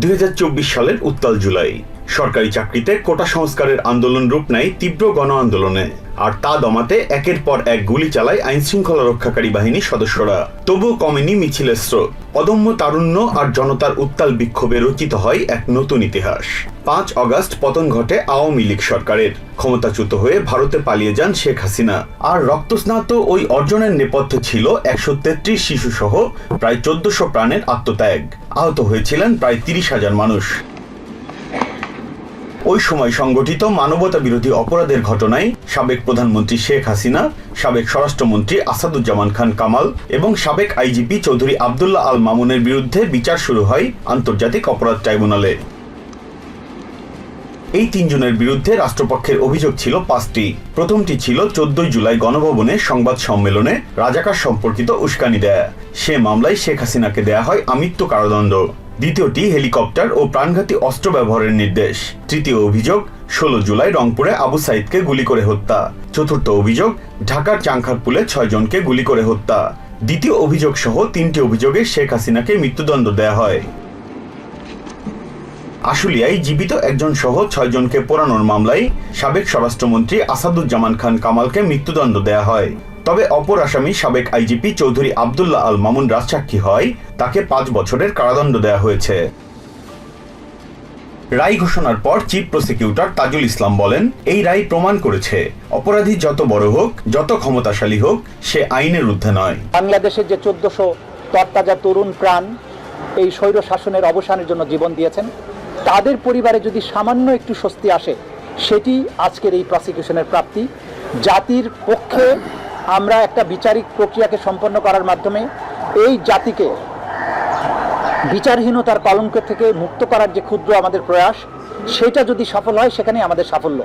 দুই হাজার চব্বিশ সালের উত্তাল জুলাই। সরকারি চাকরিতে কোটা সংস্কারের আন্দোলন রূপ নেয় তীব্র গণ আন্দোলনে। আর তা দমাতে একের পর এক গুলি চালায় আইন শৃঙ্খলা রক্ষাকারী বাহিনীর সদস্যরা। তবুও কমেনি মিছিলের অদম্য তারুণ্য আর জনতার উত্তাল বিক্ষোভে রচিত হয় এক নতুন ইতিহাস। পাঁচ অগাস্ট পতন ঘটে আওয়ামী লীগ সরকারের। ক্ষমতাচ্যুত হয়ে ভারতে পালিয়ে যান শেখ হাসিনা। আর রক্তস্নাত ওই অর্জনের নেপথ্যে ছিল একশো তেত্রিশ শিশু সহ প্রায় চোদ্দশো প্রাণের আত্মত্যাগ। আহত হয়েছিলেন প্রায় তিরিশ হাজার মানুষ। ওই সময় সংগঠিত মানবতা বিরোধী অপরাধের ঘটনায় সাবেক প্রধানমন্ত্রী শেখ হাসিনা, সাবেক স্বরাষ্ট্রমন্ত্রী আসাদুজ্জামান খান কামাল এবং সাবেক আইজিপি চৌধুরী আবদুল্লাহ আল মামুনের বিরুদ্ধে বিচার শুরু হয় আন্তর্জাতিক অপরাধ ট্রাইব্যুনালে। এই তিনজনের বিরুদ্ধে রাষ্ট্রপক্ষের অভিযোগ ছিল পাঁচটি। প্রথমটি ছিল চোদ্দই জুলাই গণভবনে সংবাদ সম্মেলনে রাজাকার সম্পর্কিত উস্কানি দেয়া। সে মামলায় শেখ হাসিনাকে দেয়া হয় আমৃত্যু কারাদণ্ড। দ্বিতীয়টি হেলিকপ্টার ও প্রাণঘাতী অস্ত্র ব্যবহারের নির্দেশ। তৃতীয় অভিযোগ, ষোলো জুলাই রংপুরে আবু সাইদকে গুলি করে হত্যা। চতুর্থ অভিযোগ, ঢাকার চাংখারপুলে ছয় জনকে গুলি করে হত্যা। দ্বিতীয় অভিযোগ সহ তিনটি অভিযোগে শেখ হাসিনাকে মৃত্যুদণ্ড দেয়া হয়। আশুলিয়ায় জীবিত একজন সহ ছয়জনকে পোড়ানোর মামলায় সাবেক স্বরাষ্ট্রমন্ত্রী আসাদুজ্জামান খান কামালকে মৃত্যুদণ্ড দেয়া হয়। তবে অপর আসামি সাবেক আইজিপি চৌধুরী আবদুল্লাহ আল মামুন রাজসাক্ষী হয়। তাকে পাঁচ বছরের কারাদণ্ড দেয়া হয়েছে। রায় ঘোষণার পর চিফ প্রসিকিউটর তাজুল ইসলাম বলেন, এই রায় প্রমাণ করেছে। অপরাধী যত বড় হোক, যত ক্ষমতাশালী হোক, সে আইনের ঊর্ধ্বে নয়। বাংলাদেশের যে চোদ্দশো তরতাজা তরুণ প্রাণ এই স্বৈর শাসনের অবসানের জন্য জীবন দিয়েছেন, তাদের পরিবারে যদি সামান্য একটু স্বস্তি আসে, সেটি আজকের এই প্রসিকিউশনের প্রাপ্তি। জাতির পক্ষে আমরা একটা বিচারিক প্রক্রিয়াকে সম্পন্ন করার মাধ্যমে এই জাতিকে বিচারহীনতার কলঙ্ক থেকে মুক্ত করার যে ক্ষুদ্র আমাদের প্রয়াস, সেটা যদি সফল হয় সেখানে আমাদের সাফল্য।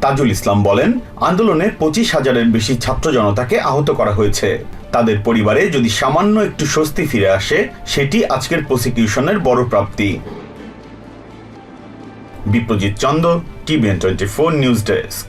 তাজুল ইসলাম বলেন, আন্দোলনে পঁচিশ হাজারের বেশি ছাত্র জনতাকে আহত করা হয়েছে। তাদের পরিবারে যদি সামান্য একটু স্বস্তি ফিরে আসে, সেটি আজকের প্রসিকিউশনের বড় প্রাপ্তি। Biprojit Chanda TVN twenty four news desk.